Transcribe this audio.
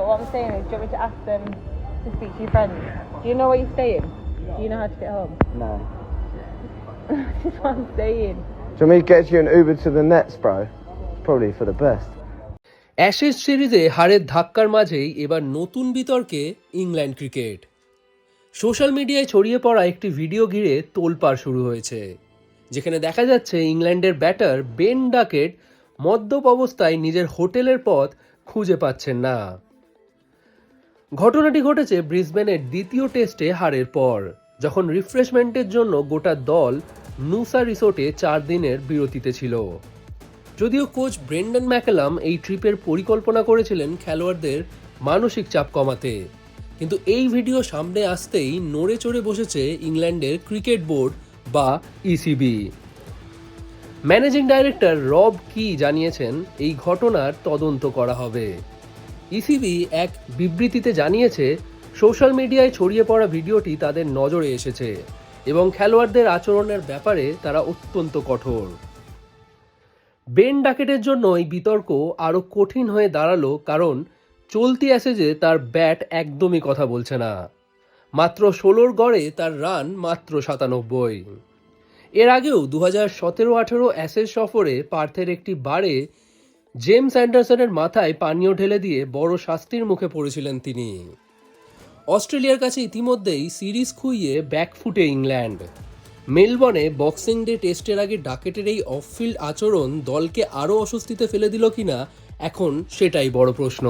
but what I'm saying is, do you want me to ask them to speak to your friends? Do you know where you're staying? Do you know how to get home? No. That's what I'm saying. Do you want me to get you an Uber to the Nets, bro? It's probably for the best. Ashes সিরিজে হারের ধাক্কার মাঝেই এবার নতুন বিতর্কে England cricket social মিডিয়ায় ছড়িয়ে পড়া একটি ভিডিও ঘিরে তোলপাড় শুরু হয়েছে যেখানে দেখা যাচ্ছে ইংল্যান্ডের ব্যাটার বেন ডাকেট মদ্যপ অবস্থায় নিজের হোটেলের পথ খুঁজে পাচ্ছেন না ঘটনাটি ঘটেছে ব্রিসবেনের দ্বিতীয় টেস্টে হারের পর, যখন রিফ্রেশমেন্টের জন্য গোটা দল নুসা রিসোর্টে চার দিনের বিরতিতে ছিল। যদিও কোচ ব্রেন্ডন ম্যাকেলাম এই ট্রিপের পরিকল্পনা করেছিলেন খেলোয়াড়দের মানসিক চাপ কমাতে। কিন্তু এই ভিডিও সামনে আসতেই নড়ে চড়ে বসেছে ইংল্যান্ডের ক্রিকেট বোর্ড বা ECB. Managing director Rob Key জানিয়েছেন, এই ঘটনার তদন্ত করা হবে। ইসিবি এক বিবৃতিতে জানিয়েছে, সোশ্যাল মিডিয়ায় ছড়িয়ে পড়া ভিডিওটি তাদের নজরে এসেছে এবং খেলোয়াড়দের আচরণের ব্যাপারে তারা অত্যন্ত কঠোর। বেন ডাকেটের জন্য এই বিতর্ক আরও কঠিন হয়ে দাঁড়াল কারণ চলতি অ্যাসেজে তার ব্যাট একদমই কথা বলছে না। মাত্র ষোলোর গড়ে তার রান মাত্র সাতানব্বই। এর আগেও দু হাজার সতেরো আঠেরো অ্যাসেজ সফরে পার্থের একটি বারে জেমস অ্যান্ডারসনের মাথায় পানীয় ঢেলে দিয়ে বড় শাস্তির মুখে পড়েছিলেন তিনি। অস্ট্রেলিয়ার কাছে ইতিমধ্যেই সিরিজ খুইয়ে ব্যাকফুটে ইংল্যান্ড। মেলবর্নে বক্সিং ডে টেস্টের আগে ডাকেটের এই অফফিল্ড আচরণ দলকে আরও অস্বস্তিতে ফেলে দিল কিনা, এখন সেটাই বড় প্রশ্ন।